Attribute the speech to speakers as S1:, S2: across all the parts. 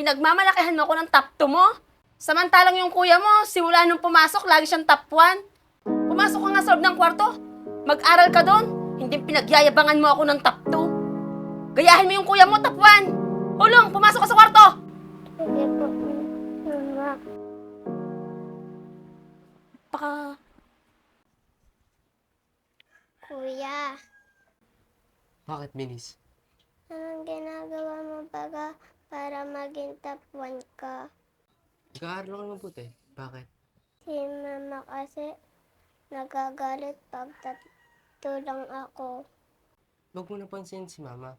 S1: Pinagmamalakihan mo ako ng top 2 mo. Samantalang yung kuya mo, simula nung pumasok, lagi siyang top 1. Pumasok ka nga sa loob ng kwarto. Mag-aral ka doon. Hindi pinagyayabangan mo ako ng top 2. Gayahin mo yung kuya mo, top 1. Hulong, pumasok ka sa kwarto.
S2: Sige po, mama.
S1: Baka,
S2: Kuya,
S3: Bakit, Binis?
S2: anong ginagawa mo baga para maging top 1 ka?
S3: Nag-aaral ako ng puti. Bakit?
S2: Si mama kasi nagagalit pag tatlo lang ako.
S3: Huwag mo napansin si mama.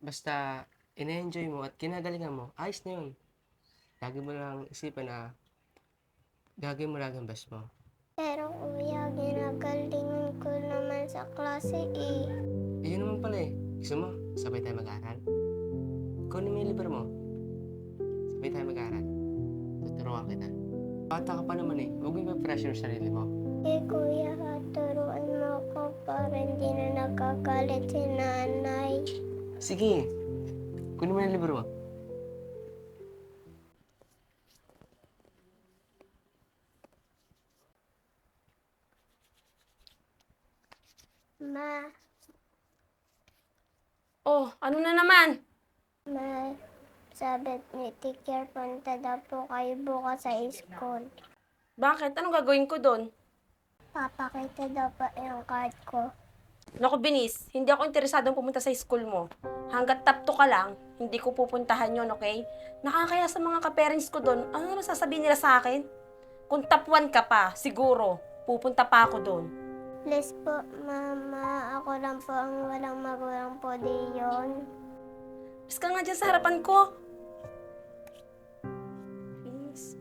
S3: Basta, ina-enjoy mo at kinagalingan mo, ayos na yun. Lagi mo lang isipan na gagawin mo lang ang best mo.
S2: Pero kuya, ginagalingan ko naman sa klase eh.
S3: Eh, yun naman pala eh. Gusto mo, sabay tayo mag-aaral? Kunin mo yung libro mo. Sabay tayo mag-aaral. Tuturuan kita. Bata ka pa naman eh. Huwag mo i-pressure sa sarili mo.
S2: Eh kuya, turuan mo ako para hindi na nagagalit si nanay.
S3: Sige. Kunin mo yung libro mo.
S2: Ma,
S1: oh, ano na naman?
S2: Ma, sabi ni teacher, punta daw po kayo bukas sa school.
S1: Bakit? Anong gagawin ko doon?
S2: Papakita daw po yung card ko.
S1: Naku, Binis, hindi ako interesadong pumunta sa school mo. Hanggat 2 ka lang, hindi ko pupuntahan yon okay? Nakakaya sa mga ka-parents ko doon, ano na sasabihin nila sa akin? Kung top 1 ka pa, siguro, pupunta pa ako doon.
S2: Please po, mama, ako lang po ang walang magulang po di yun.
S1: Mas ka nga dyan sa harapan ko. Binis.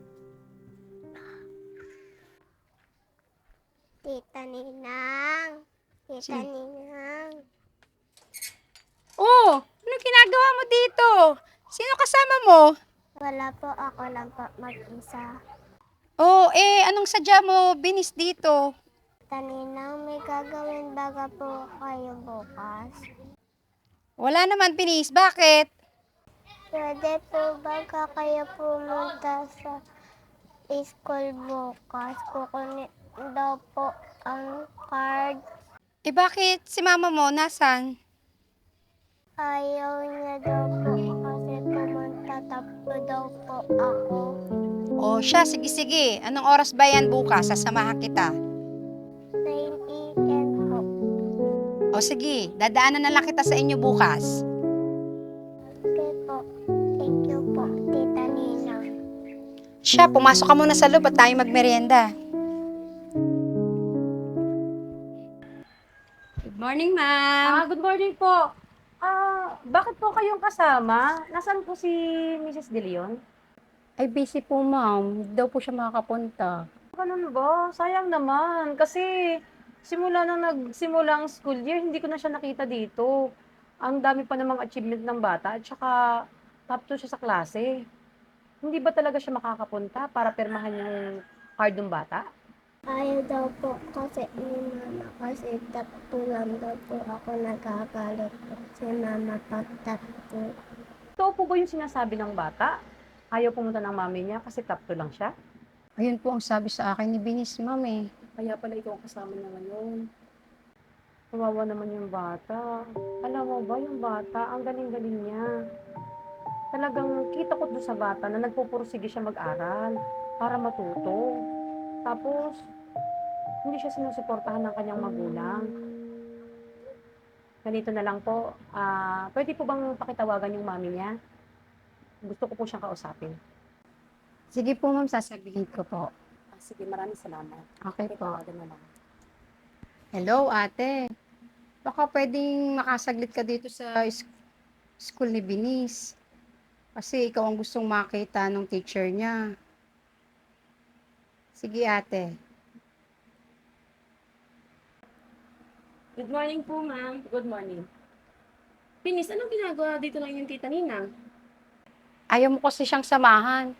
S2: Tita Ninang. Tita Ninang.
S4: Oh, ano ginagawa mo dito? Sino kasama mo?
S2: Wala po, ako lang po mag-isa.
S4: Oh, eh, anong sadya mo binis dito?
S2: Tita Ninang, may gagawin baga po kayo bukas?
S4: Wala naman, binis. Bakit?
S2: Pwede po baga kayo pumunta sa school bukas? Kukunin daw po ang card.
S4: Eh, bakit si mama mo nasan?
S2: Ayaw niya daw po kasi pumunta tapo daw po ako.
S4: Oh, siya, sige, sige. Anong oras ba yan bukas? Sasamahan kita. O sige, dadaanan na lang kita sa inyo bukas.
S2: Okay po. Thank you po, Tita Nina.
S4: Siya, pumasok ka muna sa loob at tayo magmerienda. Good morning, ma'am.
S5: Ah, good morning po. Ah, bakit po kayong kasama? Nasaan po si Mrs. De Leon?
S4: Ay, busy po, ma'am. Hindi daw po siya makakapunta.
S5: Ganun ba? Sayang naman. Kasi simula nang nagsimula ang school year, hindi ko na siya nakita dito. Ang dami pa namang achievement ng bata at saka top 2 siya sa klase. Hindi ba talaga siya makakapunta para permahan yung card ng bata?
S2: Ayaw daw po kasi ni Mama kasi tapo lang daw po ako nagagalit po si Mama pag tapo.
S5: Ito po ba yung sinasabi ng bata? Ayaw pumunta ng mami niya kasi top 2 lang siya?
S4: Ayun po ang sabi sa akin ni Binis, ma'am eh.
S5: Kaya pala ikaw kasama niya ngayon. Kawawa naman yung bata. Alam mo ba, yung bata, ang galing-galing niya. Talagang kita ko doon sa bata na nagpupursige siya mag-aral para matuto. Tapos, hindi siya sinusuportahan ng kanyang magulang. Ganito na lang po, ah, pwede po bang pakitawagan yung mami niya? Gusto ko po siyang kausapin.
S4: Sige po, ma'am, sasabihin ko po.
S5: Sige, maraming salamat.
S4: Okay po.
S5: Na lang.
S4: Hello, ate. Baka pwedeng makasaglit ka dito sa is- school ni Binis. Kasi ikaw ang gustong makita ng teacher niya. Sige, ate.
S1: Good morning po, ma'am. Good morning. Binis, anong ginagawa dito lang yung tita Ninang?
S4: Ayaw mo kasi siyang samahan.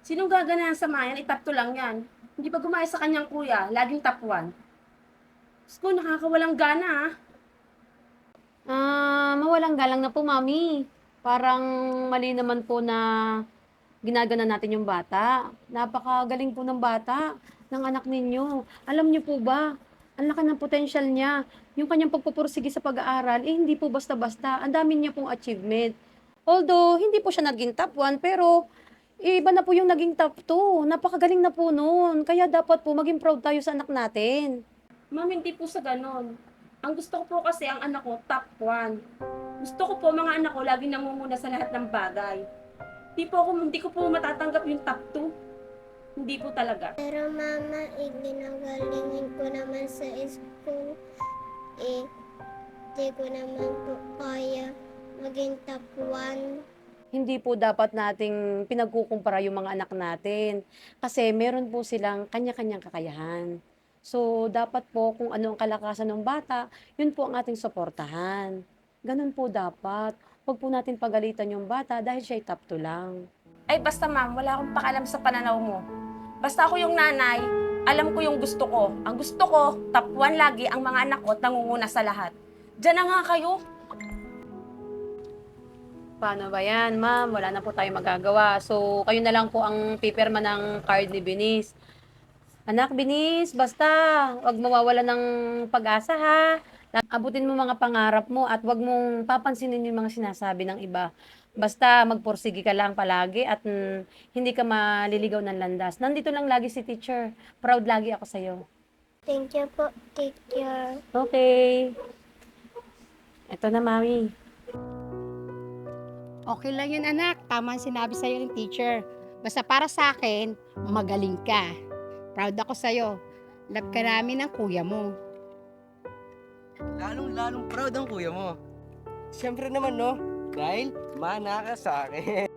S1: Sinong gaganahan sa mayan? Ay, top 2 lang yan. Hindi ba gumaya sa kanyang kuya? Laging top 1. Sko, nakakawalang gana ah.
S5: Ah, mawalang galang na po, mami. Parang mali naman po na ginagana natin yung bata. Napakagaling po ng bata, ng anak ninyo. Alam niyo po ba, ang laki ng potensyal niya. Yung kanyang pagpupursige sa pag-aaral, eh hindi po basta-basta. Ang dami niya pong achievement. Although, hindi po siya naging top 1, pero iba na po yung naging top 2. Napakagaling na po noon. Kaya dapat po maging proud tayo sa anak natin.
S1: Ma'am, hindi po sa ganon. Ang gusto ko po kasi ang anak ko, top 1. Gusto ko po mga anak ko lagi nangunguna sa lahat ng bagay. Hindi po ako, hindi ko po matatanggap yung top 2. Hindi po talaga.
S2: Pero mama, iginagalingan ko naman sa school. Eh, di ko naman po kaya maging top 1.
S5: Hindi po dapat nating pinagkukumpara yung mga anak natin. Kasi meron po silang kanya-kanyang kakayahan. So, dapat po kung ano ang kalakasan ng bata, yun po ang ating suportahan. Ganun po dapat. Huwag po natin pagalitan yung bata dahil siya top 2 lang.
S1: Ay basta ma'am, wala akong pakalam sa pananaw mo. Basta ako yung nanay, alam ko yung gusto ko. Ang gusto ko, top 1 lagi ang mga anak ko at nangunguna sa lahat. Diyan na nga kayo.
S5: Paano ba yan, ma'am? Wala na po tayong magagawa. So, kayo na lang po ang pipirma ng card ni Binis. Anak, Binis, basta, wag mawawala ng pag-asa, ha? Abutin mo mga pangarap mo at wag mong papansinin yung mga sinasabi ng iba. Basta magpursige ka lang palagi at mm, hindi ka maliligaw ng landas. Nandito lang lagi si teacher. Proud lagi ako sa'yo.
S2: Thank you po, teacher.
S5: Okay. Ito na, mami.
S4: Okay lang yun anak, tama ang sinabi sa'yo ng teacher. Basta para sa akin, magaling ka. Proud ako sa'yo. Love ka namin ng kuya mo.
S3: Lalong-lalong proud ang kuya mo. Siyempre naman, no? Dahil mana ka sa akin.